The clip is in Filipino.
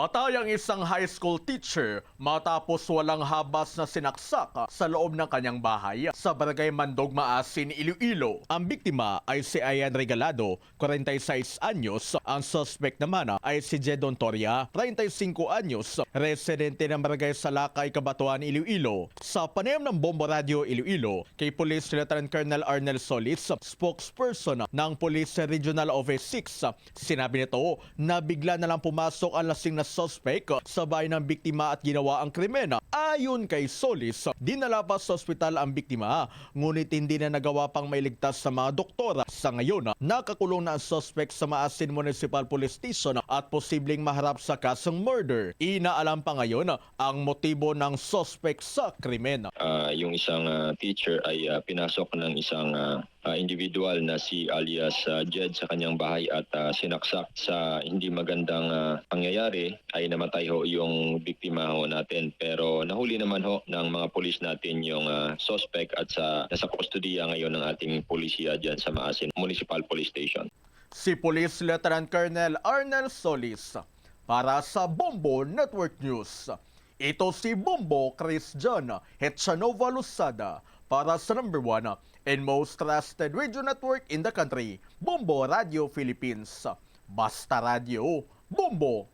Patay ang isang high school teacher matapos walang habas na sinaksak sa loob ng kanyang bahay sa barangay Mandog Maasin, Iloilo. Ang biktima ay si Ayan Regalado, 46 anyos. Ang suspect naman ay si Jedon Toria, 35 anyos, residente ng barangay Salakay, Kabatuan, Iloilo. Sa panayam ng Bombo Radio Iloilo, kay Police Lieutenant Colonel Arnel Solis, spokesperson ng Police Regional Office 6, sinabi nito na bigla na lang pumasok ang lasing na suspect sa bahay ng biktima at ginawa ang krimen. Ayon kay Solis, dinala pa sa ospital ang biktima, ngunit hindi na nagawa pang mailigtas sa mga doktora. Sa ngayon, nakakulong na ang suspect sa Maasin Municipal Police Station at posibleng maharap sa kasong murder. Inaalam pa ngayon ang motibo ng suspect sa krimen. Ah, yung isang ah, teacher ay ah, pinasok ng isang ah, ah, individual na si alias ah, Jed sa kanyang bahay at ah, sinaksak sa hindi magandang ah, pangyayari ay namatay ho yung biktima ho natin pero nahuli naman ho ng mga pulis natin yung ah, suspect at sa nasa kustodiya ngayon ng ating pulisya diyan sa Maasin Municipal Police Station. Si Police Lieutenant Colonel Arnel Solis para sa Bombo Network News. Ito si Bombo Chris John Hetchanova Lusada para sa number one and most trusted radio network in the country, Bombo Radio Philippines. Basta Radio, Bombo